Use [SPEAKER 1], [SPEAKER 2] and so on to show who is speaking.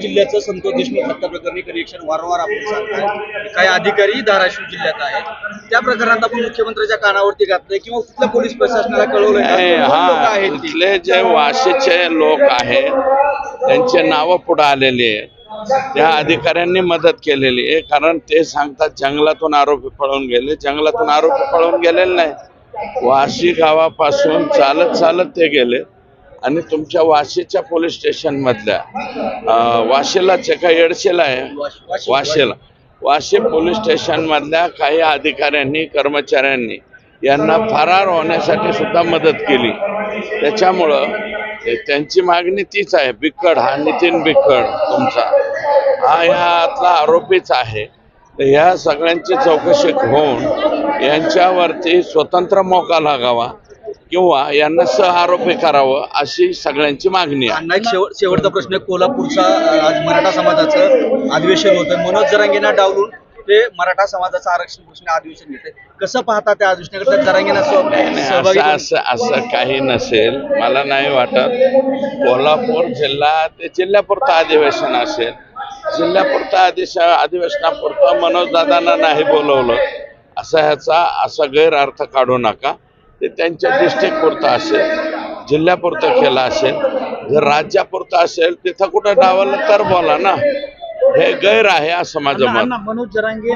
[SPEAKER 1] जिल्ह्याचं संतोष देशमुख हत्या प्रकरणी कनेक्शन वारंवार आपण सांगताय? काही अधिकारी धाराशिव जिल्ह्यात आहेत. त्या प्रकरणात आपण मुख्यमंत्र्यांच्या कानावरती घातलंय किंवा कुठल्या पोलीस प्रशासनाला कळवलंय का?
[SPEAKER 2] नाही,
[SPEAKER 1] कोण लोकं आहेत ती?
[SPEAKER 2] इथले जे वाशीचे लोक आहेत त्यांचे नावं पुढे आलेली आहेत. त्या अधिकाऱ्यांनी मदत केलेली आहे कारण ते सांगतात जंगलातून आरोपी पळून गेले. जंगलातून आरोपी पळून गेलेले नाही वाशी गावापासून चालत चालत ते गेले. आणि तुमच्या वाशीच्या पोलीस स्टेशन मधल्या वाशीला वाशीलाच येडशेला का आहे?
[SPEAKER 1] वाशी-
[SPEAKER 2] वाशीला. वाशी पोलीस स्टेशन मधल्या काही अधिकाऱ्यांनी कर्मचाऱ्यांनी यांना फरार होण्यासाठी सुद्धा मदत केली. त्याच्यामुळं त्यांची मागणी तीच आहे बिक्कड हा नितीन बिक्कड तुमचा. हा यातला आरोपीच आहे. तर ह्या सगळ्यांची चौकशी होऊन यांच्यावरती स्वतंत्र मोका लागावा. किंवा यांना सह आरोपी करावं अशी सगळ्यांची मागणी आहे.
[SPEAKER 1] शेवट शेवटचा प्रश्न. कोल्हापूरचा आज मराठा समाजाचं अधिवेशन होतं. मनोज जरांगेंना डावलून ते मराठा समाजाचं आरक्षण प्रश्न अधिवेशन घेते कसं पाहता त्या अधिवेशनाकडे? जरांगेंना
[SPEAKER 2] असं असं काही नसेल. मला नाही वाटत. कोल्हापूर जिल्हा ते जिल्ह्यापुरतं अधिवेशन असेल. जिल्ह्यापुरतं अधिश अधिवेशनापुरतं मनोजदादांना नाही बोलवलं. असा ह्याचा असा गैरअर्थ काढू नका. ते त्यांच्या डिस्ट्रिक्टपुरतं असेल जिल्ह्यापुरतं केलं असेल जर राज्यापुरतं असेल तिथं कुठं डावलं तर बोला ना. हे गैर आहे असं माझं मत.
[SPEAKER 1] मनोज जरांगे.